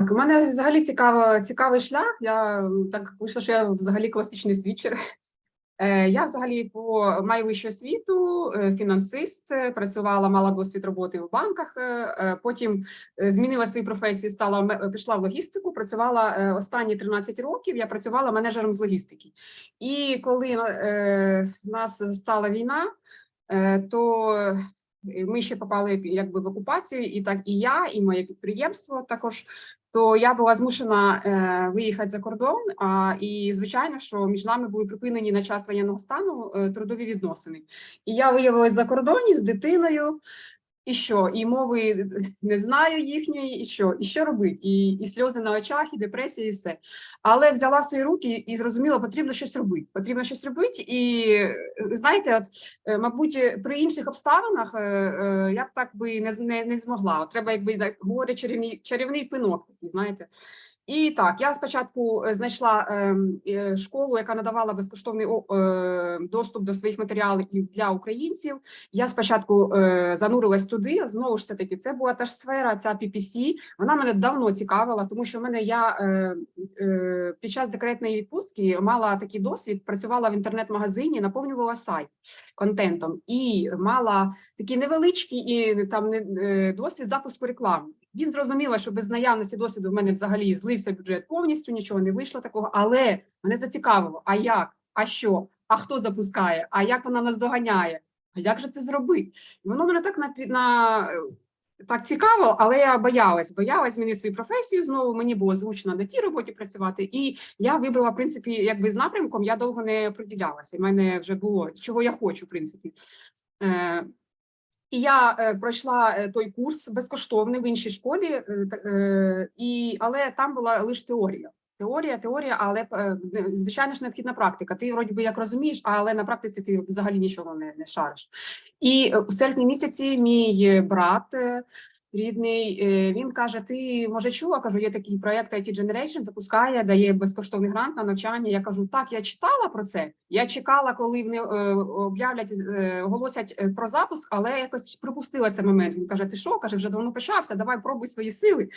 Так, у мене взагалі цікаво, цікавий шлях. Я так вийшло, що я взагалі класичний свідчер. Е, Я взагалі по маю вищу освіту, е, фінансист, е, працювала, мала досвід роботи в банках. Потім змінила свою професію, стала пішла в логістику. Працювала останні 13 років. Я працювала менеджером з логістики. І коли нас стала війна, то ми ще попали якби в окупацію, і так і я, і моє підприємство також. То я була змушена е, виїхати за кордон. А і звичайно, що між нами були припинені на час воєнного стану е, трудові відносини. І я виявилася за кордоні з дитиною. І що? І мови не знаю їхньої, і що? І що робити? І, і сльози на очах, і депресія, і все. Але взяла свої руки і зрозуміла, потрібно щось робити. Потрібно щось робити. І е, знаєте, от, е, мабуть, при інших обставинах е, я б так би не, не, не змогла. Треба, якби так говорять, чарівний, чарівний пинок такий, знаєте. І так, я спочатку е, знайшла ем, е, школу, яка надавала безкоштовний е, доступ до своїх матеріалів для українців. Я спочатку занурилась туди. Знову ж це таки, це була та ж сфера, ця PPC. Вона мене давно цікавила, тому що в мене я під час декретної відпустки мала такий досвід, працювала в інтернет-магазині, наповнювала сайт контентом і мала такий невеличкий і там не досвід запуску реклами. Він зрозуміло, що без наявності досвіду в мене взагалі злився бюджет повністю, нічого не вийшло такого. Але мене зацікавило: а як, а що, а хто запускає, а як вона нас доганяє? А як же це зробити? Воно мене так на, на так цікаво, але я боялась, боялась змінити свою професію. Знову мені було зручно на тій роботі працювати, і я вибрала в принципі, якби з напрямком я довго не приділялася. У мене вже було чого я хочу, в принципі. Е, і я е, пройшла е, той курс безкоштовний в іншій школі, е, е, і, але там була лише теорія. Теорія, теорія, але е, звичайно ж необхідна практика. Ти вроді би як розумієш, але на практиці ти взагалі нічого не, не шариш. І е, у серпні місяці мій брат рідний, е, він каже: Ти може чула? Кажу, є такий проект IT Generation, запускає, дає безкоштовний грант на навчання. Я кажу, так, я читала про це. Я чекала, коли вони е, об'являть, е, оголосять про запуск, але якось пропустила цей момент. Він каже: Ти що? каже, вже давно почався. Давай пробуй свої сили.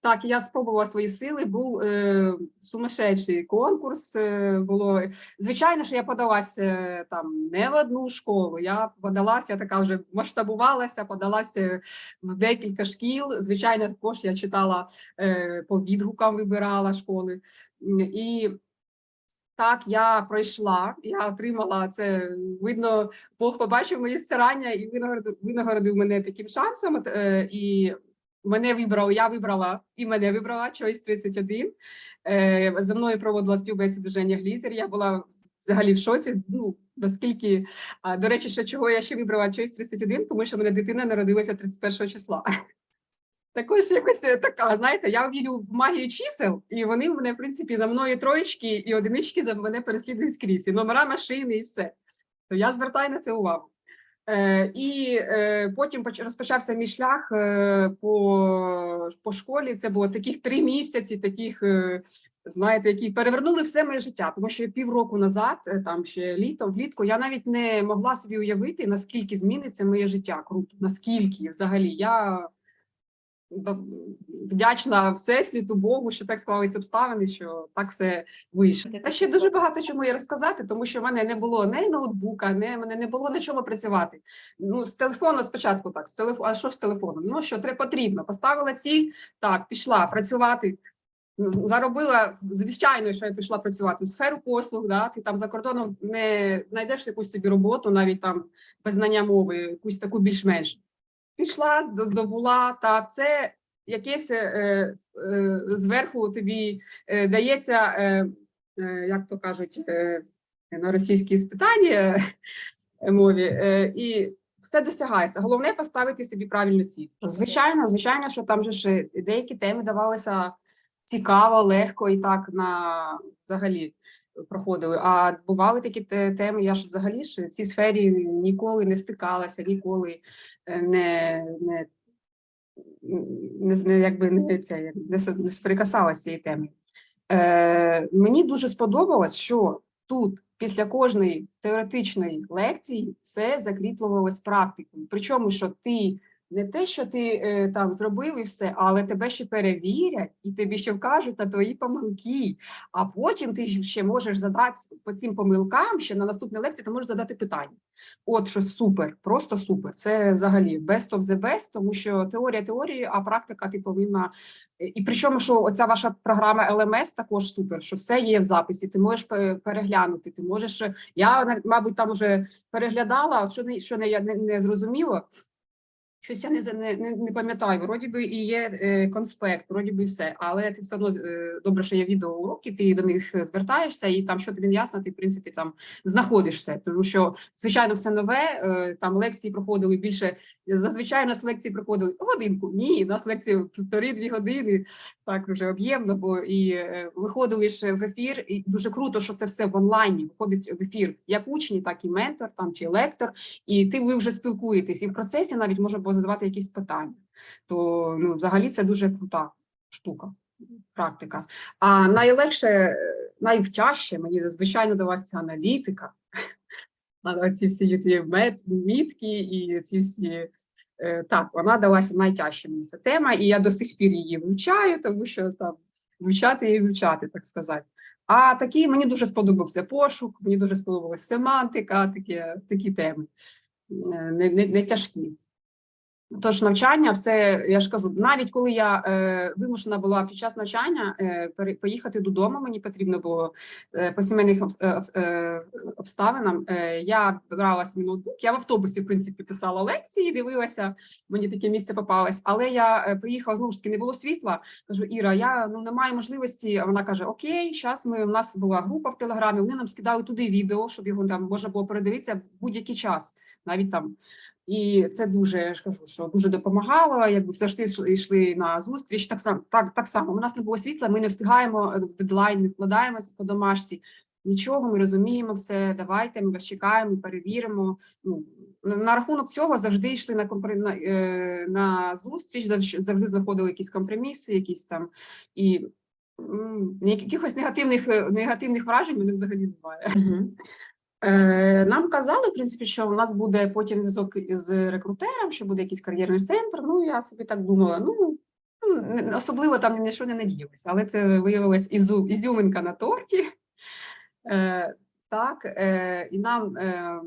Так, я спробувала свої сили. Був е, сумасшедший конкурс. Е, було звичайно, що я подалася там не в одну школу. Я подалася, така вже масштабувалася, подалася в декілька шкіл. Звичайно, також я читала е, по відгукам, вибирала школи. І так, я пройшла, я отримала це. Видно, Бог побачив мої старання і винагородив, винагородив мене таким шансом. Е, і мене вибрав, я вибрала і мене вибрала Choice 31. Е, за мною проводила співбесіду Женя Глізер. Я була взагалі в шоці. Ну наскільки до речі, що чого я ще вибрала Choice 31, тому що в мене дитина народилася 31 числа. Також якось е, така, знаєте, я вірю в магію чисел, і вони в мене, в принципі, за мною троєчки і одинички за мене переслідують скрізь, і номера машини, і все. То я звертаю на це увагу. Е, і е, потім поч- розпочався мій шлях е, по, по школі. Це було таких три місяці, таких, е, знаєте, які перевернули все моє життя. Тому що півроку назад, е, там ще літом, влітку, я навіть не могла собі уявити, наскільки зміниться моє життя. Круто, наскільки взагалі я вдячна всесвіту Богу, що так склалися обставини, що так все вийшло. А ще дуже багато чому є розказати, тому що в мене не було ні ноутбука, ні, мене не було на чому працювати. Ну, з телефону спочатку так, з телефону, а що з телефоном? Ну, що треба потрібно? Поставила ціль, так, пішла працювати. Заробила, звичайно, що я пішла працювати у сферу послуг, да, ти там за кордоном не знайдеш якусь собі роботу, навіть там без знання мови, якусь таку більш-менш пішла, здобула. Так, це якесь е, е, зверху тобі е, дається, е, е, як то кажуть, е, на російській спитанні е, мові, е, і все досягається. Головне поставити собі правильну ціль. Звичайно, звичайно, що там же ж деякі теми давалися цікаво, легко і так на взагалі проходили. А бували такі теми, я ж взагалі ж в цій сфері ніколи не стикалася, ніколи е, не, не, не, не якби не це не, не сприкасалася з цією темою. Е, мені дуже сподобалось, що тут після кожної теоретичної лекції все закріплювалось практикою. Причому, що ти не те, що ти е, там зробив і все, але тебе ще перевірять і тобі ще вкажуть на твої помилки. А потім ти ще можеш задати по цим помилкам, ще на наступній лекції ти можеш задати питання. От що супер, просто супер. Це взагалі best of the best, тому що теорія теорії, а практика ти повинна. е, І причому, що оця ваша програма LMS також супер, що все є в записі. Ти можеш переглянути. Ти можеш. Я мабуть там вже переглядала, що не що не я не, не зрозуміло. Щось я не, не, не пам'ятаю, вроді би і є е, конспект, вроді би і все, але ти все одно е, добре, що є відеоуроки, ти до них звертаєшся, і там, що тобі не ясно, ти в принципі там знаходишся. Тому що, звичайно, все нове. е, там лекції проходили більше. Зазвичай у нас лекції проходили годинку. Ні, нас лекції півтори-дві години, так вже об'ємно, бо і е, виходили ж в ефір, і дуже круто, що це все в онлайні виходить в ефір, як учні, так і ментор там чи лектор і ти ви вже спілкуєтесь, і в процесі навіть можна було задавати якісь питання. То ну, взагалі це дуже крута штука, практика. А найлегше, е, найвтяжче мені звичайно далася аналітика. Ці всі мітки і ці всі. Е, Так, вона далася найтяжче мені ця тема, і я до сих пір її вивчаю, тому що там вивчати і вивчати, так сказати. А такі мені дуже сподобався пошук, мені дуже сподобалася семантика, такі, такі теми е, не, не, не тяжкі. Тож навчання, все, я ж кажу, навіть коли я е, вимушена була під час навчання е, поїхати додому, мені потрібно було е, по сімейних обс- е, е, обставинам. Е, я брала свій ноутбук, я в автобусі, в принципі, писала лекції, дивилася, мені таке місце попалось. Але я е, приїхала знову ж таки, не було світла. Кажу, Іра, я ну не маю можливості. Вона каже: Окей, зараз ми у нас була група в телеграмі. Вони нам скидали туди відео, щоб його там можна було передивитися в будь-який час, навіть там. І це дуже я ж кажу, що дуже допомагало. Якби ти йшли- на зустріч. Так само, так, так само. У нас не було світла, ми не встигаємо в дедлайн, не вкладаємося по домашці. Нічого, ми розуміємо все. Давайте, ми вас чекаємо, перевіримо. Ну на рахунок цього завжди йшли на компри... на, е, на зустріч, завжди, завжди знаходили якісь компроміси, якісь там і якихось негативних е, негативних вражень мене взагалі немає. Е, Нам казали, в принципі, що у нас буде потім зв'язок з рекрутером, що буде якийсь кар'єрний центр. Ну, я собі так думала, ну, ну, особливо там ні на що не надіялася, але це виявилось ізю, ізюминка на торті. Е, так, е, і нам е,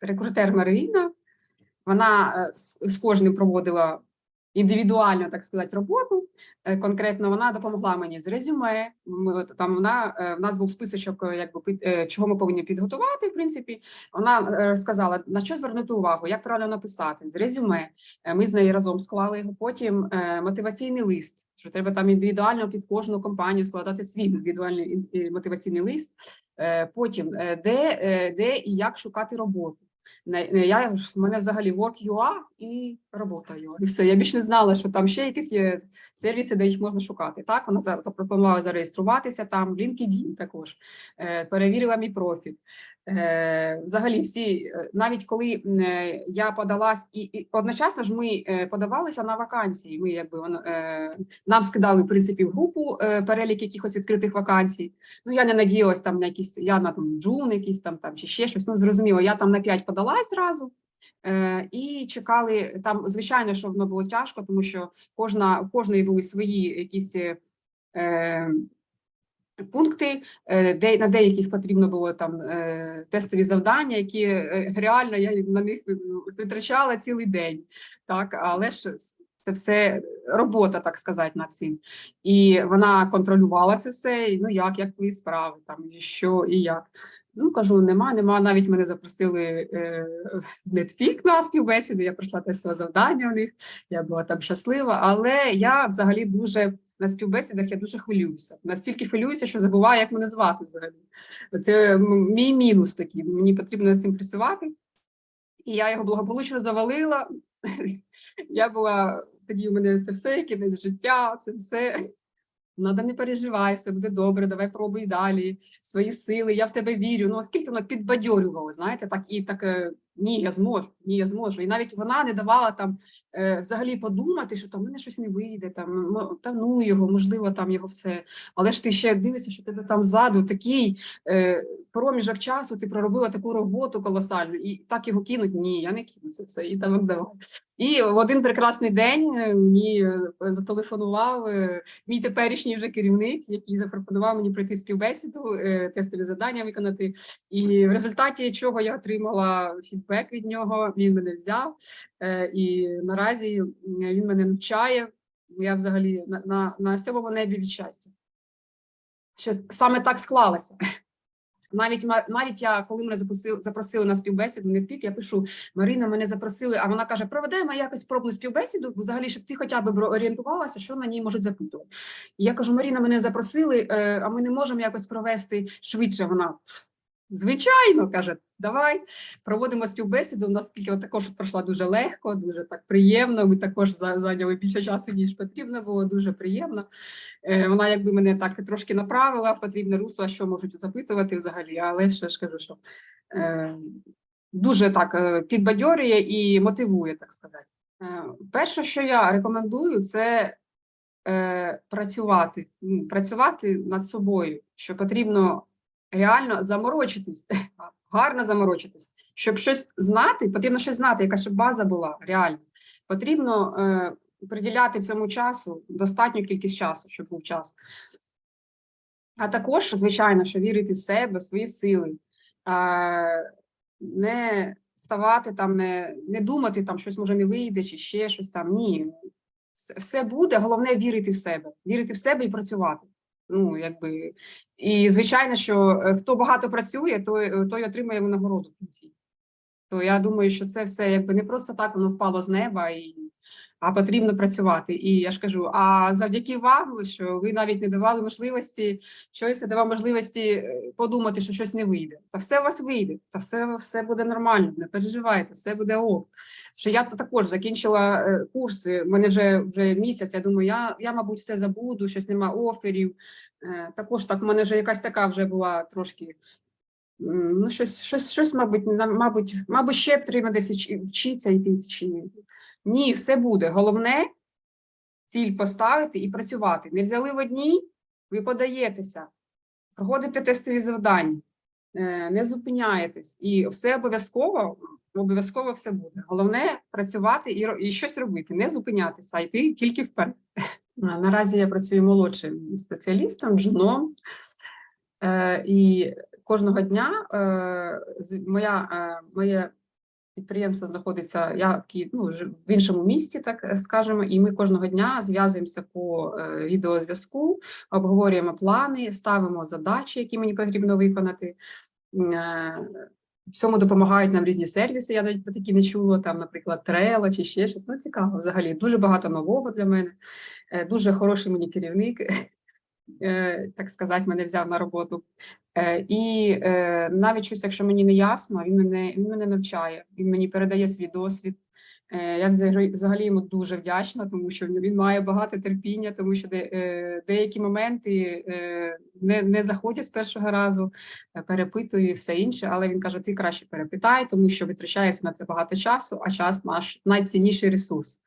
рекрутер Марина, вона е, з кожним проводила індивідуально, так сказати, роботу. Е, Конкретно вона допомогла мені з резюме. Ми там вона е, в нас був списочок, е, якби під- чого ми повинні підготувати. В принципі, вона сказала на що звернути увагу, як правильно написати з резюме. Ми з нею разом склали його. Потім мотиваційний лист. Що треба там індивідуально під кожну компанію складати свій індивідуальний мотиваційний лист. Потім де, де і як шукати роботу. Я, в мене взагалі Work.ua і робота .ua. І все. Я більше не знала, що там ще якісь є сервіси, де їх можна шукати. Так, вона запропонувала зареєструватися там, LinkedIn також, е, перевірила мій профіль. Е, взагалі, всі, е, навіть коли е, я подалась, і, і одночасно ж ми подавалися на вакансії. Ми якби нам скидали в принципі в групу перелік якихось відкритих вакансій. Ну, я не надіялась там на якісь, я на там джун, якісь там, там чи ще щось. Ну, зрозуміло, я там на 5 подалась зразу. І чекали там, звичайно, що воно було тяжко, тому що кожна, у кожної були свої якісь пункти, е, де на деяких потрібно було там е, тестові завдання, які е, реально я на них витрачала цілий день. Так, але ж це все робота, так сказати, над цим. І вона контролювала це все. І, ну як, як твої справи, там і що і як. Ну кажу, нема, нема. Навіть мене запросили е, Нетпік на співбесіду. Я пройшла тестове завдання у них. Я була там щаслива, але я взагалі дуже на співбесідах я дуже хвилююся. Настільки хвилююся, що забуваю, як мене звати взагалі. Це мій мінус такий. Мені потрібно над цим працювати. І я його благополучно завалила. Я була тоді у мене це все, кінець життя, це все. Надо не переживай, все буде добре, давай пробуй далі, свої сили, я в тебе вірю. Ну, оскільки воно підбадьорювало, знаєте, так і так е, ні, я зможу, ні, я зможу. І навіть вона не давала там е, взагалі подумати, що там мене щось не вийде, там та ну його, можливо, там його все. Але ж ти ще дивишся, що тебе там ззаду такий е, проміжок часу, ти проробила таку роботу колосальну, і так його кинуть. Ні, я не кину це все. І там давай. І в один прекрасний день е, мені е, зателефонував е, мій теперішній вже керівник, який запропонував мені пройти співбесіду, е, тестові завдання виконати. І в результаті чого я отримала фідбек від нього, він мене взяв, е, і наразі він мене навчає. Я взагалі на, на, на сьомому небі від щастя. Що саме так склалося. Навіть навіть я, коли мене запросили, запросили на співбесіду, не пік, я пишу: Марина, мене запросили, а вона каже: проведемо якось пробну співбесіду, взагалі, щоб ти хоча б орієнтувалася, що на ній можуть запитувати. І я кажу: Маріна, мене запросили, е, а ми не можемо якось провести швидше. Вона звичайно каже: Давай проводимо співбесіду. У нас скільки також пройшла дуже легко, дуже так приємно. Ми також зайняли більше часу, ніж потрібно було. Дуже приємно. Е, Вона якби мене так трошки направила потрібне русло, що можуть запитувати взагалі, але ще ж кажу, що е, дуже так е, підбадьорює і мотивує, так сказати. Перше, що я рекомендую, це працювати, працювати над собою, що потрібно реально заморочитись, гарно заморочитись. Щоб щось знати, потрібно щось знати, яка щоб база була реально. Потрібно е, приділяти цьому часу достатню кількість часу, щоб був час. А також, звичайно, що вірити в себе, в свої сили, е, не ставати там, не, не думати, там щось може не вийде, чи ще щось там. Ні, Все- буде, головне вірити в себе, вірити в себе і працювати. Ну, якби, і звичайно, що е, хто багато працює, той, той отримає винагороду в кінці. То я думаю, що це все якби не просто так воно впало з неба, і, а потрібно працювати. І я ж кажу: а завдяки вам, що ви навіть не давали можливості щось, не давав можливості е, подумати, що щось не вийде. Та все у вас вийде, та все, все буде нормально, не переживайте, все буде ок. Що я також закінчила е, курси, в мене вже, вже місяць, я думаю, я, я, мабуть, все забуду, щось нема оферів. Е, Також так, в мене вже якась така вже була трошки Ну, щось, щось, щось, мабуть, мабуть, мабуть, ще потрібно десь вч- вчитися йти. Чи... Ні, все буде. Головне ціль поставити і працювати. Не взяли в одній, ви подаєтеся, проходите тестові завдання, е, не зупиняєтесь, і все обов'язково, обов'язково все буде. Головне працювати і, і щось робити, не зупинятися, а йти тільки вперед. Наразі я працюю молодшим спеціалістом, джуном. Е, і кожного дня е, моя, е, моє підприємство знаходиться я в Києві, ну, в іншому місті, так скажемо, і ми кожного дня зв'язуємося по відеозв'язку, обговорюємо плани, ставимо задачі, які мені потрібно виконати. В цьому допомагають нам різні сервіси. Я навіть про такі не чула, там, наприклад, Trello чи ще щось. Ну, цікаво, взагалі, дуже багато нового для мене. Дуже хороший мені керівник, так сказати, мене взяв на роботу. Е, І е, навіть щось, якщо мені не ясно, він мене, він мене навчає, він мені передає свій досвід. Е, Я взагалі, йому дуже вдячна, тому що він має багато терпіння, тому що де, е, деякі моменти е, не, не заходять з першого разу, е, перепитую і все інше, але він каже: ти краще перепитай, тому що витрачається на це багато часу, а час наш найцінніший ресурс.